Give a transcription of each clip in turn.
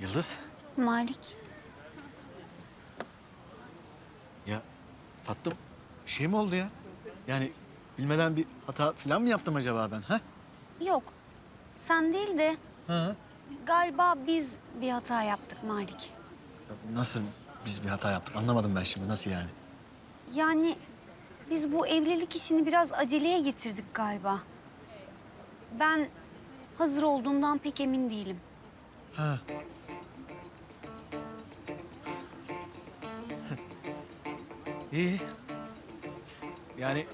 Yıldız. Malik. Ya tatlım bir şey mi oldu ya? Yani bilmeden bir hata falan mı yaptım acaba ben? Ha? Yok. Sen değil de Hı. galiba biz bir hata yaptık Malik. Nasıl biz bir hata yaptık? Anlamadım ben şimdi. Nasıl yani? Yani biz bu evlilik işini biraz aceleye getirdik galiba. Ben hazır olduğumdan pek emin değilim. Ha. İyi. Yani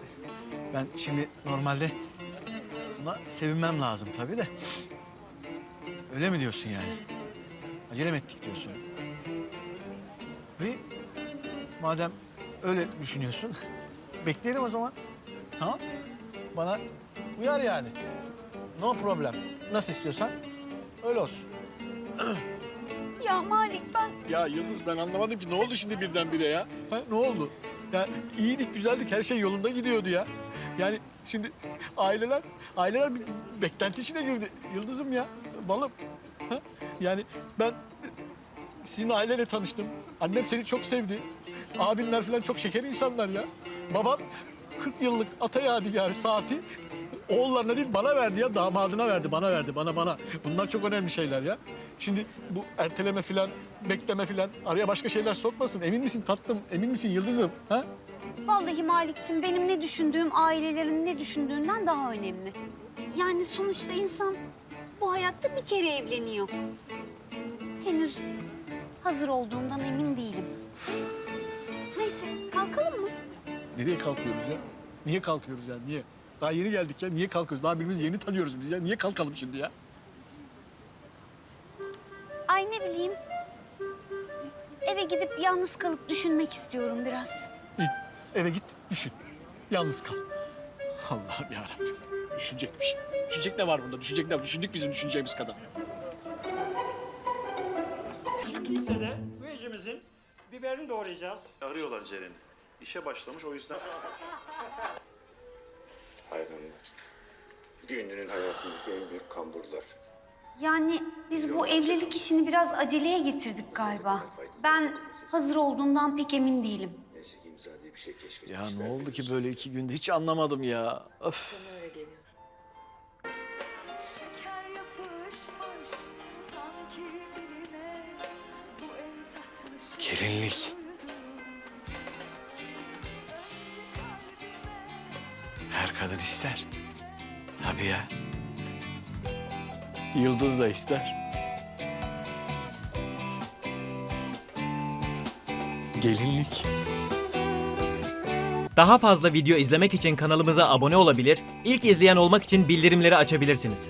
ben şimdi normalde buna sevinmem lazım tabii de. Öyle mi diyorsun yani? Acele mi ettik diyorsun? İyi. Madem öyle düşünüyorsun, bekleyelim o zaman. Tamam. Bana uyar yani. No problem. Nasıl istiyorsan öyle olsun. Ya Malik ben Ya Yıldız ben anlamadım ki ne oldu şimdi birdenbire ya? Ha, ne oldu? Ya iyiydik, güzeldik, her şey yolunda gidiyordu ya. Yani şimdi aileler, aileler bir beklenti içine girdi. Yıldızım ya, balım. Ha? Yani ben sizin aileyle tanıştım. Annem seni çok sevdi. Abinler falan çok şeker insanlar ya. Babam 40 yıllık ata yadigarı saati oğullarına değil bana verdi ya. Damadına verdi, bana verdi, bana bana. Bunlar çok önemli şeyler ya. Şimdi bu erteleme falan, bekleme falan araya başka şeyler sokmasın. Emin misin tatlım, emin misin yıldızım? Ha? vallahi Malik'cim benim ne düşündüğüm ailelerin ne düşündüğünden daha önemli. Yani sonuçta insan bu hayatta bir kere evleniyor. Henüz hazır olduğumdan emin değilim. Neyse kalkalım mı? Nereye kalkıyoruz ya? Niye kalkıyoruz ya? Niye? Daha yeni geldik ya. Niye kalkıyoruz? Daha birbirimizi yeni tanıyoruz biz ya. Niye kalkalım şimdi ya? Ay ne bileyim. Eve gidip yalnız kalıp düşünmek istiyorum biraz. İyi. Eve git, düşün. Yalnız kal. Allah'ım yarabbim. Düşünecek bir şey. Düşünecek ne var bunda? Düşünecek ne var? Düşündük bizim düşüneceğimiz kadar. Lisede rejimizin biberini doğrayacağız. Arıyorlar Ceren'i. İşe başlamış o yüzden. Hayvanlar. Bir ünlünün hayatındaki en büyük kamburlar. Yani biz bu evlilik işini biraz aceleye getirdik galiba. Ben hazır olduğumdan pek emin değilim. Neyse ki imza diye bir şey keşfetmişler. Ya ne oldu ki böyle iki günde? Hiç anlamadım ya. Öf. Şeker yapışmış sanki diline bu en tatlı şey Gelinlik. Her kadın ister. Tabii ya. Yıldız da ister. Gelinlik. Daha fazla video izlemek için kanalımıza abone olabilir, ilk izleyen olmak için bildirimleri açabilirsiniz.